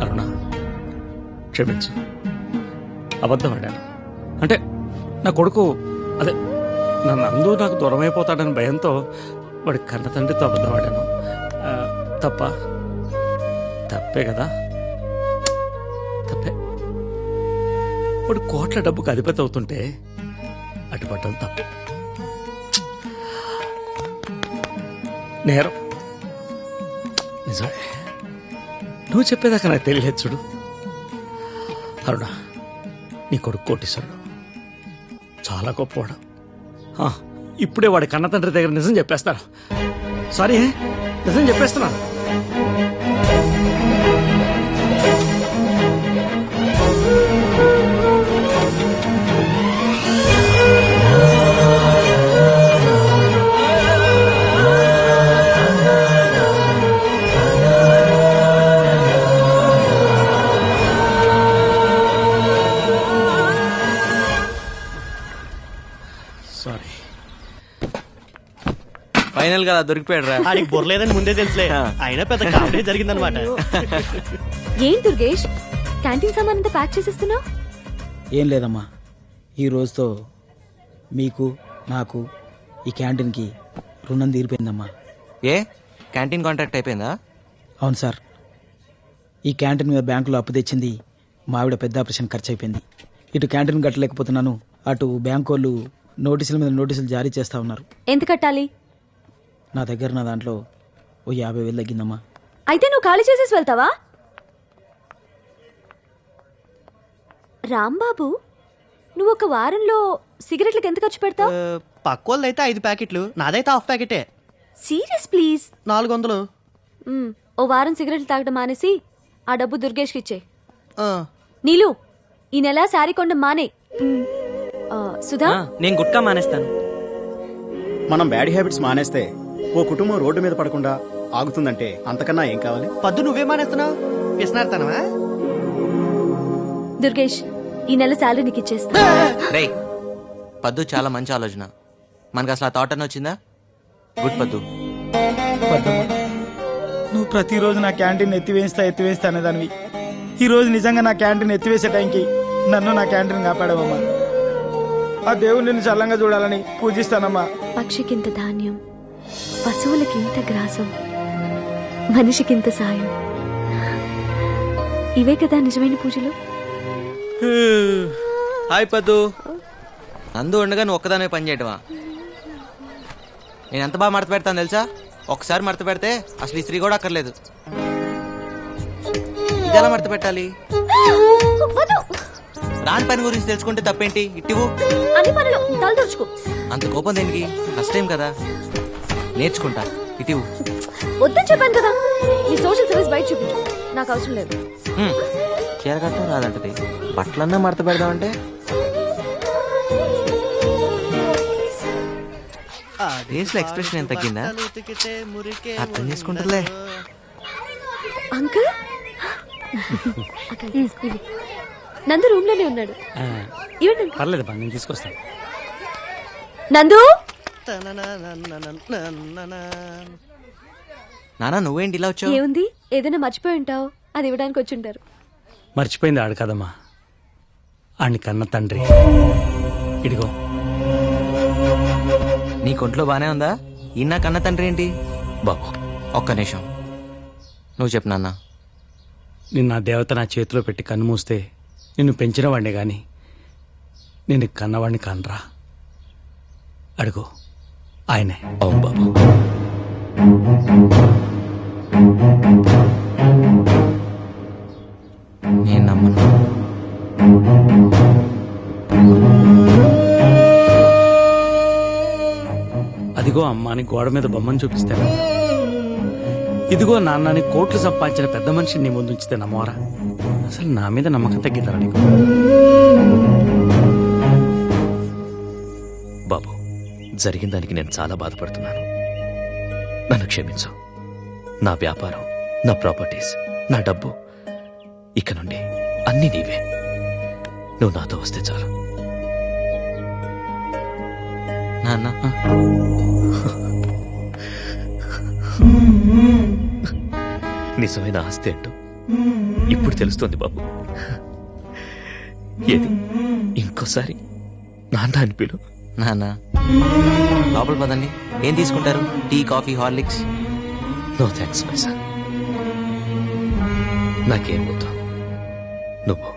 అరుణ క్షమించు. అబద్ధం ఆడాను. అంటే నా కొడుకు అదే నన్ను నాకు దూరం అయిపోతాడని భయంతో వాడి కన్న తండ్రితో అబద్ధం ఆడాను. తప్ప తప్పే కదా? తప్పే. వాడు కోట్ల డబ్బుకు అధిపతి అవుతుంటే అడ్డుపట్టడం తప్పు. నేరం. నిజమే. నువ్వు చెప్పేదాకా నాకు తెలియలేదు చూడు. అరుణ నీ కొడుకు కోటీశ్వరుడు. చాలా గొప్పవాడు. ఇప్పుడే వాడి కన్న తండ్రి దగ్గర నిజం చెప్పేస్తాను. సారీ నిజం చెప్పేస్తున్నాను. ఫైనల్గా అలా దొరికిపోయాడు రా. ఆడికి బుర్రలేదని ముందే తెలుసులే. అయినా పెద్ద కామెడీ జరిగిందనమాట ఏం దుర్గేష్? క్యాంటీన్ సామాన్ అంతా ప్యాక్ చేసేస్తున్నావు? ఏం లేదమ్మా. ఈ రోజుతో మీకు నాకు ఈ క్యాంటీన్కి రుణం తీరిపోయిందమ్మా. ఏ? క్యాంటీన్ కాంట్రాక్ట్ అయిపోయిందా? అవును సార్. ఈ క్యాంటీన్ మీద బ్యాంకులో అప్పు తెచ్చింది మా ఆవిడ పెద్ద ఆపరేషన్ ఖర్చు అయిపోయింది ఇటు క్యాంటీన్ కట్టలేకపోతున్నాను అటు బ్యాంక్ వాళ్ళు నోటీసుల మీద నోటీసులు జారీ చేస్తా ఉన్నారు. ఎంత కట్టాలి? నా దగ్గర నా దాంట్లో ఓ యాభై వేలు తగ్గిందమ్మా. అయితే నువ్వు ఖాళీ చేసేసి వెళ్తావా? రాంబాబు నువ్వు ఒక వారంలో సిగరెట్లకు ఎంత ఖర్చు పెడతావు? పక్క అయితే ఐదు ప్యాకెట్లు నాదైతే హాఫ్ ప్యాకెటే. Serious please. నాలుగు వందలు ఓ వారం సిగరెట్లు తాగడం మానేసి ఆ డబ్బు దుర్గేష్కి ఇచ్చే ఆ, నీలు ఈ నెల శారీ కొండ మానే. సుధా? నేను గుట్కా మానేస్తాను. మనం బ్యాడ్ హ్యాబిట్స్ మానేస్తే ఓ కుటుంబం రోడ్డు మీద పడకుండా ఆగుతుందంటే అంతకన్నా ఏం కావాలి? పద్దు నువ్వే మానేస్తున్నావు? పిసినాడుతానవా దుర్గేష్ ఈ నెల శాలరీ నీకు ఇచ్చేస్తా. రేయ్ పద్దు చాలా మంచి ఆలోచన. మనకు అసలు ఆ థాట్ అని వచ్చిందా? గుడ్ పద్దు. నువ్వు ప్రతిరోజు నా క్యాంటీన్ ఎత్తివేస్తా ఎత్తివేస్తా అనేదానివి. ఈ రోజు నిజంగా నా క్యాంటీన్ ఎత్తివేసే టైంకి నన్ను నా క్యాంటీన్ కాపాడవమ్మా. ఆ దేవుడు నిన్ను చల్లంగా చూడాలని పూజిస్తానమ్మా. పక్షికింత ధాన్యం. పశువులకింత గ్రాసం? మనిషికింత సాయం? ఇవే కదా నిజమైన పూజలు? హాయ్ పద్దు. నందు ఉండగా నువ్వు ఒక్కదానే పని చేయటమా? నేను ఎంత బాగా మడత పెడతాను తెలుసా? ఒకసారి మడత పెడితే అసలు ఈ స్త్రీ కూడా అక్కర్లేదు. ఇది ఎలా మడత పెట్టాలి? రాని పని గురించి తెలుసుకుంటే తప్పేంటి? ఇట్టివు అంత కోపం దేనికి? ఫస్ట్ టైం కదా. నేర్చుకుంటా. ఇటివు వద్దని చెప్పాను కదా. నీ సోషల్ సర్వీస్ బయట చూపించు. నాకు అవసరం లేదు. చీర కట్టడం రాదంటది. బట్టలన్నా మడత పెడదామంటే? ఫేస్లో ఎక్స్ప్రెషన్ ఎంత తగ్గిందా? అర్థం చేసుకుంటారులే. అంకుల్. నందు రూమ్లోనే ఉన్నాడు. పర్లేదు బా నేను తీసుకొస్తాను. నందు? నానా నువ్వేంటి ఇలా వచ్చావు? ఏముంది? ఏదైనా మర్చిపోయి ఉంటావు. అది ఇవ్వడానికి వచ్చి ఉంటారు. మర్చిపోయింది ఆడు కదమ్మా. ఆడిని కన్న తండ్రి. ఇడిగో నీ కొంట్లో బానే ఉందా? ఈయన కన్న తండ్రి ఏంటి? బాబు ఒక్క నిమిషం. నువ్వు చెప్పు నాన్న. నిన్న ఆ దేవత నా చేతిలో పెట్టి కన్ను మూస్తే నిన్ను పెంచినవాడిని గాని నిన్ను కన్నవాడిని కనరా. అడుగు. ఆయనే. అవును బాబు. నేను నమ్మను. అదిగో అమ్మ అని గోడ మీద బొమ్మను చూపిస్తాను ఇదిగో నాన్నని కోట్లు సంపాదించిన పెద్ద మనిషిని నీ ముందు ఉంచితే నమ్మవరా? అసలు నా మీద నమ్మకం తగ్గిందరా నీకు? జరిగిన దానికి నేను చాలా బాధపడుతున్నాను. నన్ను క్షమించు. నా వ్యాపారం నా ప్రాపర్టీస్ నా డబ్బు ఇక నుండి అన్నీ నీవే. నువ్వు నాతో వస్తే చాలు. నాన్న నిజమైన ఆస్తి ఏంటో ఇప్పుడు తెలుస్తోంది బాబు. ఏది? ఇంకోసారి నాన్న అని పిలు. నాన్న లోపల పదండి. ఏం తీసుకుంటారు? Tea coffee Horlicks. No thanks my son నాకేం వద్దు. నువ్వు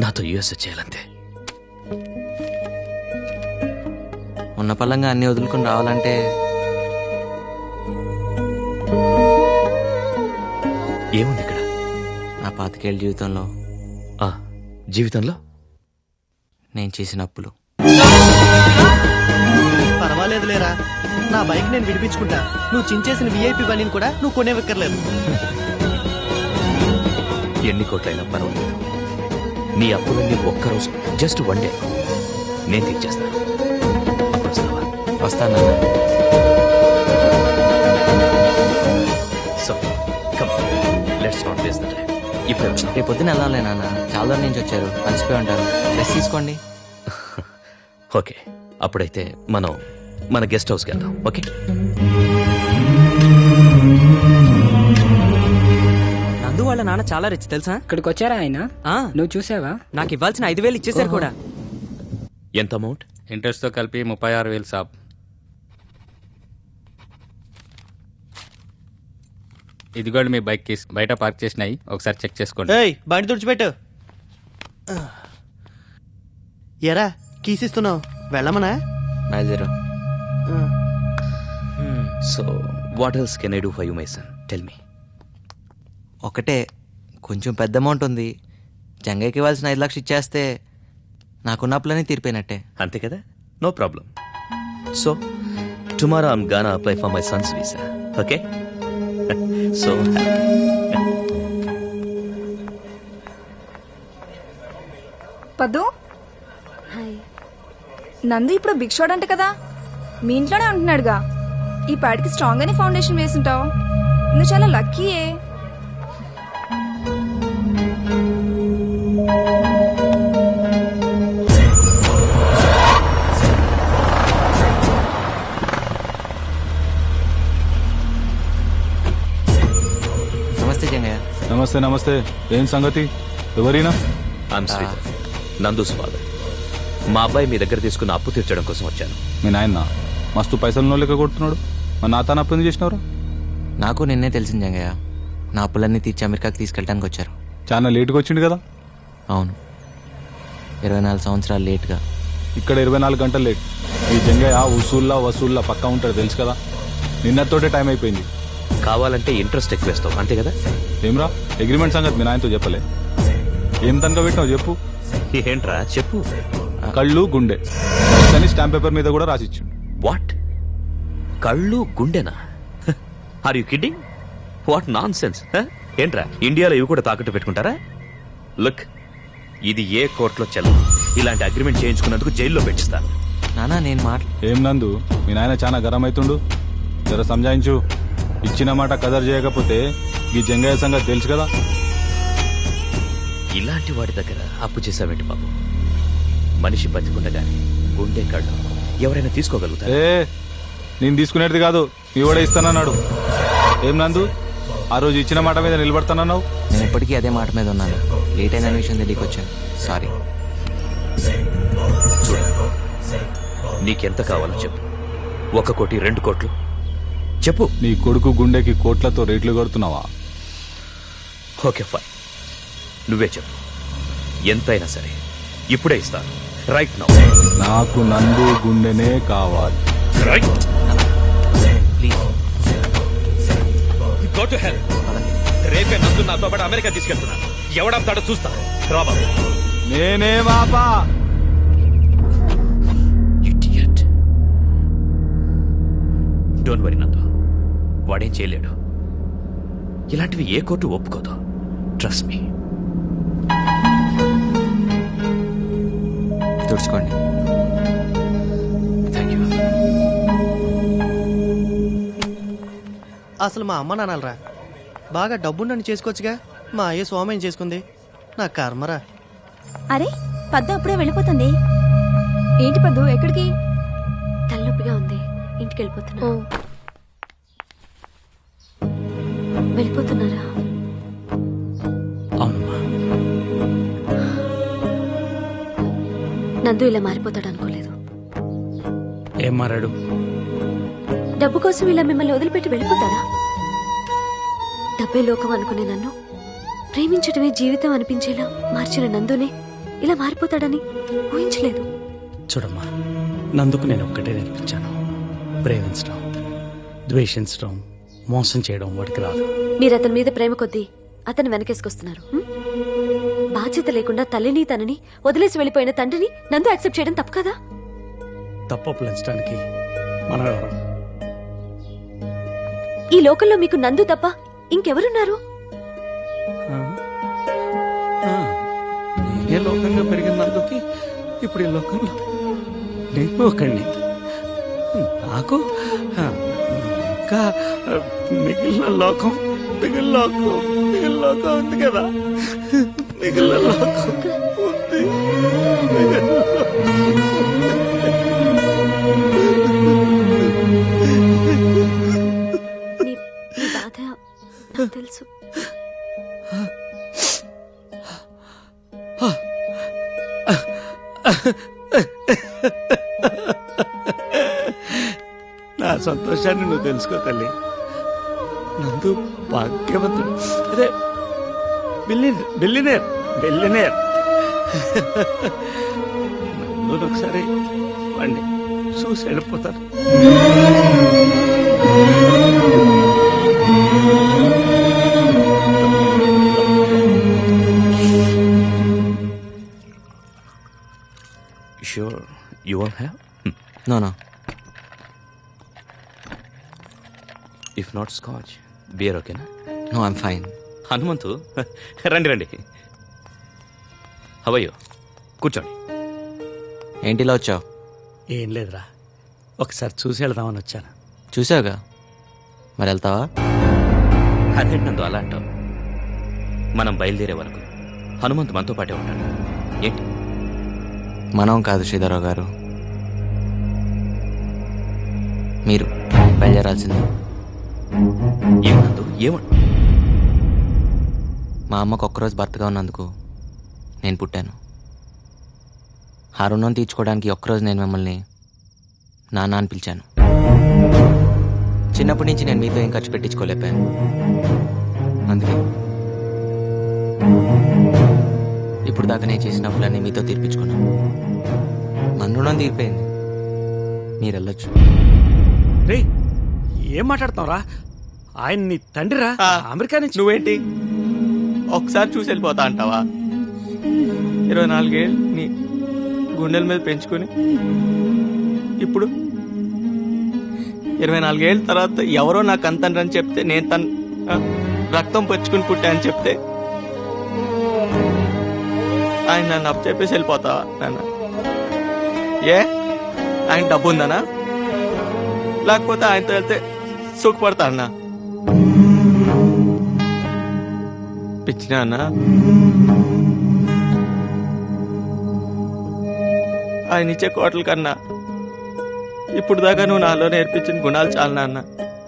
నాతో యుఎస్ చేయాలంతే. ఉన్న పళ్ళంగా అన్ని వదులుకొని రావాలంటే ఏముంది ఇక్కడ? నా పాతికేళ్ళ జీవితంలో ఆ జీవితంలో? నేను చేసిన అప్పులు. పర్వాలేదు లేరా నా బైక్ నేను విడిపించుకుంటా. నువ్వు చించేసిన విఐపి బండిని కూడా నువ్వు కొనేవక్కర్లేదు. ఎన్ని కోట్లైనా పర్వాలేదు. నీ అప్పులన్నీ ఒక్కరోజు జస్ట్ వన్ డే నేను తీర్చేస్తాను అప్పుడు వస్తావా వస్తాను so come let's not waste the time ఇప్పుడే రేపు పొద్దున వెళ్ళాలి నాన్న. చాలా నుంచి వచ్చారు. అలసిపోయి ఉంటారు. రెస్ట్ తీసుకోండి. ఓకే అప్పుడైతే మనం మన గెస్ట్ హౌస్కి వెళ్దాం. ఓకే? నందు వాళ్ళ నాన్న చాలా రిచ్ తెలుసా? ఇక్కడికి వచ్చారా ఆయన? ఆ, నువ్వు చూసావా? నాకు ఇవ్వాల్సిన ఐదు వేలు ఇచ్చేసారు కూడా. ఎంత అమౌంట్ ఇంట్రెస్ట్తో కలిపి ముప్పై ఆరు వేలు సాబ్. ఇదిగోండి మీ బైక్ కీస్ బయట పార్క్ చేసినాయి. ఒకసారి చెక్ చేసుకోండి. ఏయ్ బండి తుడిచిపెట్టు. ఎరా కీసిస్తున్నావు. వెళ్ళమనా? బయలుదేరు so what else can I do for you my son tell me ఒకటే కొంచెం పెద్ద అమౌంట్ ఉంది. జంగయ్యకి ఇవ్వాల్సిన ఐదు లక్షలు ఇచ్చేస్తే నాకున్న అప్పులన్నీ తీరిపోయినట్టే. అంతే కదా? No problem so tomorrow I'm gonna apply for my son's visa okay so Paddu? Hi Nandu ఇప్పుడు బిగ్ షాట్ అంట కదా. మీ ఇంట్లోనే ఉంటున్నాడుగా. ఈ పాటికి స్ట్రాంగ్ అని ఫౌండేషన్ వేసుంటావు. నువ్వు చాలా లక్కీయే నమస్తే జంగయ్య. నమస్తే నమస్తే. ఏం సంగతి? ఎవరినా? శ్రీధర్ నందూస్ ఫాదర్ మా అబ్బాయి మీ దగ్గర తీసుకున్న అప్పు తీర్చడం కోసం వచ్చాను. మీ నాయన మస్తు పైసలు లెక్క కొడుతున్నాడు. మరి నా తాను అప్పు ఎందుకు చేసినవరా? నాకు నిన్నే తెలిసింది జంగయ్య. నా అప్పులన్నీ తీర్చి అమెరికాకి తీసుకెళ్ళడానికి వచ్చారు. చాలా లేటుగా వచ్చిండు కదా? అవును. ఇరవై నాలుగు సంవత్సరాలు లేట్గా. ఇక్కడ ఇరవై నాలుగు గంటలు లేట్. ఈ జంగయ్య వసూల్లా వసూల్లా పక్కా ఉంటాడు తెలుసు కదా? నిన్నతోటే టైం అయిపోయింది. కావాలంటే ఇంట్రెస్ట్ ఎక్కువ వేస్తావు అంతే కదా? ఏమ్రా అగ్రిమెంట్ సంగతి మీ నాయనతో చెప్పలే. ఏం తనక పెట్టినావు చెప్పు. ఏంట్రా చెప్పు. కళ్ళు గుండె. అని స్టాంప్ పేపర్ మీద కూడా రాసిచ్చిండు. వాట్? కళ్ళు గుండెనా? Are you kidding what nonsense ఏంట్రా ఇండియాలో ఇవి కూడా తాకట్టు పెట్టుకుంటారా? లుక్ ఇది ఏ కోర్టులో చెల్లదు ఇలాంటి అగ్రిమెంట్ చేయించుకున్నందుకు జైల్లో పెట్టిస్తాను నానా నేను మాట ఏం నందు? మీ నాయన చాలా గరం అవుతుండు జర సంజాయించు. ఇచ్చిన మాట కదర్ చేయకపోతే ఈ జంగయ్య సంగతి తెలుసు కదా? ఇలాంటి వాడి దగ్గర అప్పు చేసావేంటి బాబు? మనిషి బతికుండగానే గుండె కళ్ళు. ఎవరైనా తీసుకోగలుగుతారు? ఏ నేను తీసుకునేది కాదు. మీ కూడా ఇస్తానన్నాడు. ఏం నందు? ఆ రోజు ఇచ్చిన మాట మీద నిలబడతానన్నావు? నేను ఇప్పటికీ అదే మాట మీద ఉన్నాను. లేట్ అయిన విషయం తెలియక వచ్చాను సారీ చూడు నీకెంత కావాలో చెప్పు. ఒక కోటి రెండు కోట్లు. చెప్పు. నీ కొడుకు గుండెకి కోట్లతో రేట్లు కడుతున్నావా? Okay fine. నువ్వే చెప్పు. ఎంతైనా సరే ఇప్పుడే ఇస్తాను. రైట్ నౌ నాకు నందు గుండెనే కావాలి. Right please go to hell రేపే నందు నాతో పాటు అమెరికా తీసుకెళ్తున్నాను ఎవడంతాడో చూస్తా. రా బాబు నేనే ఇడియట్ డోంట్ వరీ నందు. వాడేం చేయలేడు. ఇలాంటివి ఏ కోర్టు ఒప్పుకోదు. ట్రస్ట్ మీ తుడుచుకోండి థ్యాంక్ యూ అసలు మా అమ్మ నాన్నలరా? బాగా డబ్బు నన్ను చేసుకోవచ్చుగా? మా అయ్య స్వామి చేసుకుంది? నా కర్మరా. అరే పద్దు అప్పుడే వెళ్ళిపోతుంది. ఏంటి పద్దు ఎక్కడికి? తలనొప్పిగా ఉంది. ఇంటికి వెళ్ళిపోతున్నా. వెళ్ళిపోతున్నారా? నందు ఇలా మారిపోతాడు అనుకోలేదు. ఏం మారాడు? డబ్బు కోసం ఇలా మిమ్మల్ని వదిలిపెట్టి వెళ్ళిపోతాడా డబ్బే లోకం అనుకునే నన్ను ప్రేమించటమే జీవితం అనిపించేలా మార్చిన నందునే ఇలా మారిపోతాడని ఊహించలేదు. చూడమ్మా నందుకు నేను ఒక్కటే నేర్పించాను. ప్రేమించడం ద్వేషించడం మోసం చేయడం వాడికి రాదు. మీరు అతని మీద ప్రేమ కొద్దీ అతన్ని వెనకేసుకొస్తున్నారు? బాధ్యత లేకుండా తల్లిని తనని వదిలేసి వెళ్ళిపోయిన తండ్రిని నందు యాక్సెప్ట్ చేయడం తప్పు కదా? మనం ఎవరు ఈ లోకంలో మీకు నందు తప్ప ఇంకెవరున్నారు? ఆ? ఆ, నేనే లోకంగా పెరిగిన నందుకి ఇప్పుడు ఈ లోకంలో నేను ఒకడిని నాకు ఆ, ఇంకా ఆ, మిగిలిన లోకం మిగిలిన లోకం మిగిలిన లోకం ఉంది కదా. ఉంది నీ నీ బాధ నాకు తెలుసు. నా సంతోషాన్ని నువ్వు తెలుసుకో తల్లి. నందు భాగ్యవంతుడు. అదే బిల్లినేర్ బిల్లినేర్. బిల్లినేర్. నందుని ఒకసారి వాడిని చూసి వెళ్ళిపోతాను sure you want have no no if not scotch beer ఓకేనా నో ఐమ్ ఫైన్ హనుమంతు రండి రండి. హవయ్యో కూర్చోండి. ఏంటి ఇలా వచ్చావు? ఏం లేదురా. ఒకసారి చూసి వెళదామని వచ్చాను. చూసావుగా? మరి వెళ్తావా? అదేంటి నందు అలా అంటావు. మనం బయలుదేరే వరకు హనుమంతు మనతో పాటే ఉంటాడు. ఏంటి? మనం కాదు శ్రీధరరావు గారు. మీరు బయలుదేరాల్సింది. ఏమనందు ఏమంటు మా అమ్మకు ఒక్కరోజు భర్తగా ఉన్నందుకు నేను పుట్టాను. ఆ రుణం తీర్చుకోవడానికి ఒక్కరోజు నేను మిమ్మల్ని నాన్న అని పిలిచాను. చిన్నప్పటి నుంచి నేను మీతో ఏం ఖర్చు పెట్టించుకోలేపాను అందుకే ఇప్పుడు దాకా నేను చేసిన అప్పులన్నీ మీతో తీర్పించుకున్నాను మన రుణం తీరిపోయింది. మీరు వెళ్ళొచ్చు. రే ఏం మాట్లాడుతున్నావురా? ఆయన నీ తండ్రిరా? అమెరికా నుంచి నువ్వేంటి? ఒకసారి చూసి వెళ్ళిపోతా అంటావా? ఇరవై నాలుగేళ్ళు నీ గుండెల మీద పెంచుకొని ఇప్పుడు ఇరవై నాలుగేళ్ళ తర్వాత ఎవరో నాకు అంతండ్రి చెప్తే నేను తన రక్తం పచ్చుకుని పుట్టా అని చెప్తే ఆయన నన్ను అప్పు చెప్పేసి వెళ్ళిపోతావా నాన్న? ఏ? ఆయన డబ్బు ఉందనా? లేకపోతే ఆయనతో వెళ్తే సుఖపడతా పిచ్చినాన్న ఆయన ఇచ్చే కోటల కన్నా ఇప్పుడు దాకా నువ్వు నాలో నేర్పించిన గుణాలు చాలు నాన్న.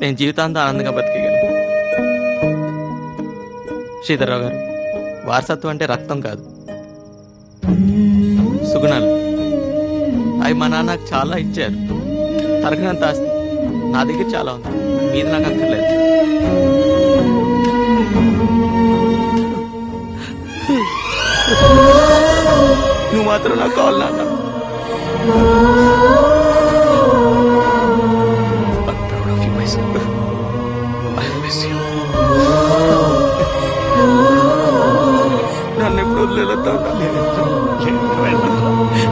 నేను జీవితాంతం ఆనందంగా బతికగలను శ్రీధర్రావు గారు వారసత్వం అంటే రక్తం కాదు. సుగుణాలు. అవి మా నాన్న నాకు చాలా ఇచ్చారు. తరగనంత ఆస్తి. నా దగ్గర చాలా ఉంది. మీది నాకు అక్కర్లేదు. నువ్వు మాత్రం నాకు కావాలి నాన్న. నన్ను ఎప్పుడు వదిలేదా నేను